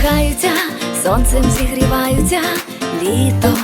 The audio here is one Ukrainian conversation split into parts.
посміхаються, сонцем зігріваються, Літо,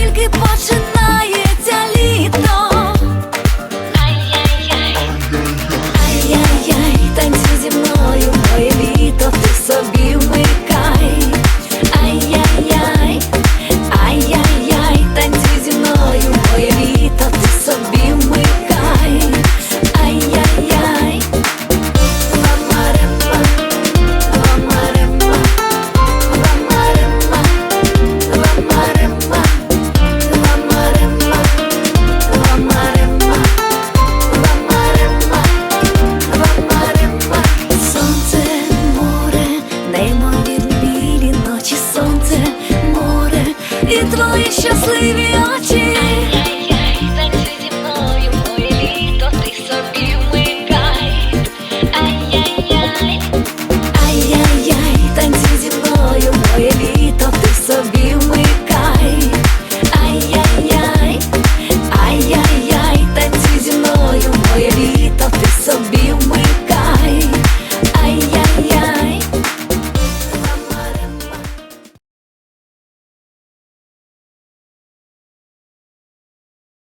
тільки починає. твої щасливі.